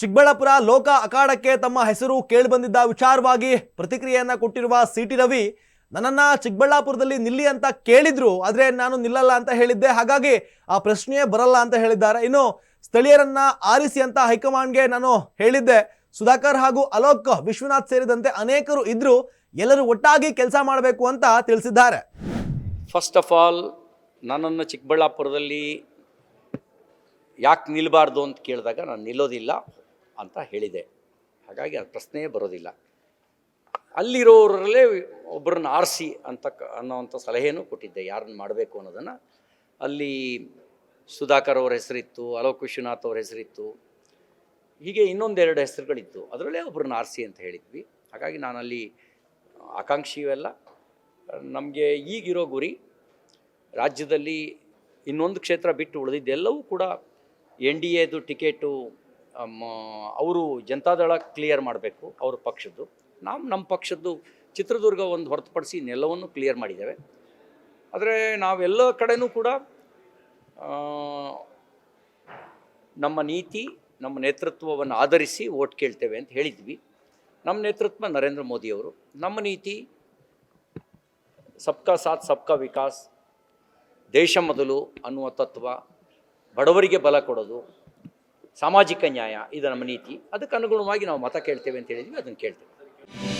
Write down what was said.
ಚಿಕ್ಕಬಳ್ಳಾಪುರ ಲೋಕ ಅಖಾಡಕ್ಕೆ ತಮ್ಮ ಹೆಸರು ಕೇಳಿಬಂದಿದ್ದ ವಿಚಾರವಾಗಿ ಪ್ರತಿಕ್ರಿಯೆಯನ್ನ ಕೊಟ್ಟಿರುವ ಸಿ ಟಿ ರವಿ, ನನ್ನನ್ನ ಚಿಕ್ಕಬಳ್ಳಾಪುರದಲ್ಲಿ ನಿಲ್ಲಿ ಅಂತ ಕೇಳಿದ್ರು, ಆದರೆ ನಾನು ನಿಲ್ಲಲ್ಲ ಅಂತ ಹೇಳಿದ್ದೆ. ಹಾಗಾಗಿ ಆ ಪ್ರಶ್ನೆಯೇ ಬರಲ್ಲ ಅಂತ ಹೇಳಿದ್ದಾರೆ. ಇನ್ನು ಸ್ಥಳೀಯರನ್ನ ಆರಿಸಿ ಅಂತ ಹೈಕಮಾಂಡ್ಗೆ ನಾನು ಹೇಳಿದ್ದೆ. ಸುಧಾಕರ್ ಹಾಗೂ ಅಲೋಕ್ ವಿಶ್ವನಾಥ್ ಸೇರಿದಂತೆ ಅನೇಕರು ಇದ್ರು. ಎಲ್ಲರೂ ಒಟ್ಟಾಗಿ ಕೆಲಸ ಮಾಡಬೇಕು ಅಂತ ತಿಳಿಸಿದ್ದಾರೆ. ಫಸ್ಟ್ ಆಫ್ ಆಲ್ ನನ್ನನ್ನು ಚಿಕ್ಕಬಳ್ಳಾಪುರದಲ್ಲಿ ಯಾಕೆ ನಿಲ್ಲಬಾರ್ದು ಅಂತ ಕೇಳಿದಾಗ ನಾನು ನಿಲ್ಲೋದಿಲ್ಲ. ಅಂತ ಹೇಳಿದೆ. ಹಾಗಾಗಿ ಅದು ಪ್ರಶ್ನೆಯೇ ಬರೋದಿಲ್ಲ. ಅಲ್ಲಿರೋರಲ್ಲೇ ಒಬ್ಬರನ್ನ ಆರಿಸಿ ಅಂತ ಅನ್ನೋವಂಥ ಸಲಹೆನೂ ಕೊಟ್ಟಿದ್ದೆ. ಯಾರನ್ನ ಮಾಡಬೇಕು ಅನ್ನೋದನ್ನು. ಅಲ್ಲಿ ಸುಧಾಕರ್ ಅವರ ಹೆಸರಿತ್ತು, ಅಲೋಕ್ ವಿಶ್ವನಾಥ್ ಅವ್ರ ಹೆಸರಿತ್ತು. ಹೀಗೆ ಇನ್ನೊಂದೆರಡು ಹೆಸರುಗಳಿತ್ತು. ಅದರಲ್ಲೇ ಒಬ್ಬರನ್ನ ಆರಿಸಿ ಅಂತ ಹೇಳಿದ್ವಿ. ಹಾಗಾಗಿ ನಾನಲ್ಲಿ ಆಕಾಂಕ್ಷಿಯವೆಲ್ಲ ನಮಗೆ ಈಗಿರೋ ಗುರಿ, ರಾಜ್ಯದಲ್ಲಿ ಇನ್ನೊಂದು ಕ್ಷೇತ್ರ ಬಿಟ್ಟು ಉಳಿದಿದ್ದೆಲ್ಲವೂ ಕೂಡ ಎನ್ ಡಿ ಎದು ಟಿಕೆಟು ಅವರು ಜನತಾದಳ ಕ್ಲಿಯರ್ ಮಾಡಬೇಕು, ಅವ್ರ ಪಕ್ಷದ್ದು. ನಾವು ನಮ್ಮ ಪಕ್ಷದ್ದು ಚಿತ್ರದುರ್ಗ ಒಂದು ಹೊರತುಪಡಿಸಿ ನೆಲವನ್ನು ಕ್ಲಿಯರ್ ಮಾಡಿದ್ದೇವೆ. ಆದರೆ ನಾವೆಲ್ಲ ಕಡೆನೂ ಕೂಡ ನಮ್ಮ ನೀತಿ, ನಮ್ಮ ನೇತೃತ್ವವನ್ನು ಆಧರಿಸಿ ಓಟ್ ಕೇಳ್ತೇವೆ ಅಂತ ಹೇಳಿದ್ವಿ. ನಮ್ಮ ನೇತೃತ್ವ ನರೇಂದ್ರ ಮೋದಿಯವರು ನಮ್ಮ ನೀತಿ, ಸಬ್ಕಾ ಸಾಥ್, ಸಬ್ಕಾ ವಿಕಾಸ್, ದೇಶ ಮೊದಲು ಅನ್ನುವ ತತ್ವ, ಬಡವರಿಗೆ ಬಲ ಕೊಡೋದು ಸಾಮಾಜಿಕ ನ್ಯಾಯ ಇದು ನಮ್ಮ ನೀತಿ. ಅದಕ್ಕೆ ಅನುಗುಣವಾಗಿ ನಾವು ಮತ ಕೇಳ್ತೇವೆ ಅಂತ ಹೇಳಿದ್ವಿ ಅದನ್ನು ಕೇಳ್ತೇವೆ.